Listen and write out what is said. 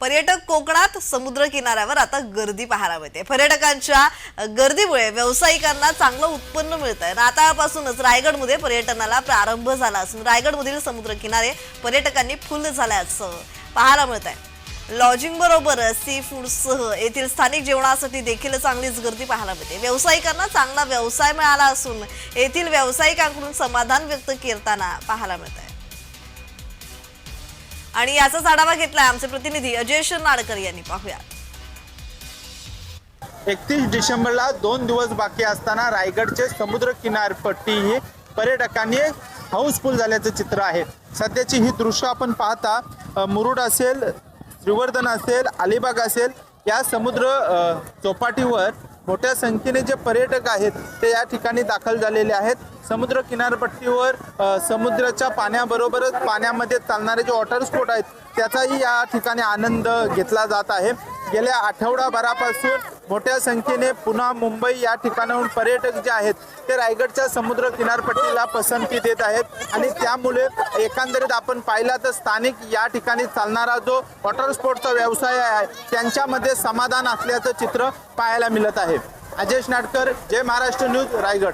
पर्यटक कोकणात समुद्र किनाऱ्यावर आता गर्दी पाहायला मिळते. पर्यटकांच्या गर्दीमुळे व्यावसायिकांना चांगलं उत्पन्न मिळत आहे नाताळपासूनच रायगडमध्ये पर्यटनाला प्रारंभ झाला असून रायगडमधील समुद्र किनारे पर्यटकांनी फुल झाल्याचं पाहायला मिळत आहे लॉजिंग बरोबर सी फूडसह येथील स्थानिक जेवणासाठी देखील चांगलीच गर्दी पाहायला मिळते. व्यावसायिकांना चांगला व्यवसाय मिळाला असून येथील व्यावसायिकांकडून समाधान व्यक्त करताना पाहायला मिळत आहे आणि याचाच आढावा घेतलाय आमचे प्रतिनिधी अजय नाडकर यांनी. पाहूया एकतीस डिसेंबरला दोन दिवस बाकी असताना रायगडचे समुद्र किनारपट्टी ही पर्यटकांनी हाऊसफुल झाल्याचं चित्र आहे. सध्याची ही दृश्य आपण पाहता मुरुड असेल श्रीवर्धन असेल अलिबाग असेल या समुद्र चौपाटीवर मोठ्या संख्येने जे पर्यटक आहेत ते या ठिकाणी दाखल झालेले आहेत. समुद्र किनारपट्टीवर समुद्राच्या पाण्याबरोबरच पाण्यामध्ये चालणारे जे वॉटर स्पोर्ट आहेत त्याचाही या ठिकाणी आनंद घेतला जात आहे. गेल्या आठवडाभरापासून मोठ्या संख्येने पुन्हा मुंबई या ठिकाणाहून पर्यटक जे आहेत ते रायगडच्या समुद्र किनारपट्टीला पसंती देत आहेत. आणि त्यामुळे एकंदरीत आपण पाहिला तर स्थानिक या ठिकाणी चालणारा जो वॉटर स्पोर्टचा व्यवसाय आहे त्यांच्यामध्ये समाधान असल्याचं चित्र पाहायला मिळत आहे. अजय नाटकर जय महाराष्ट्र न्यूज रायगड.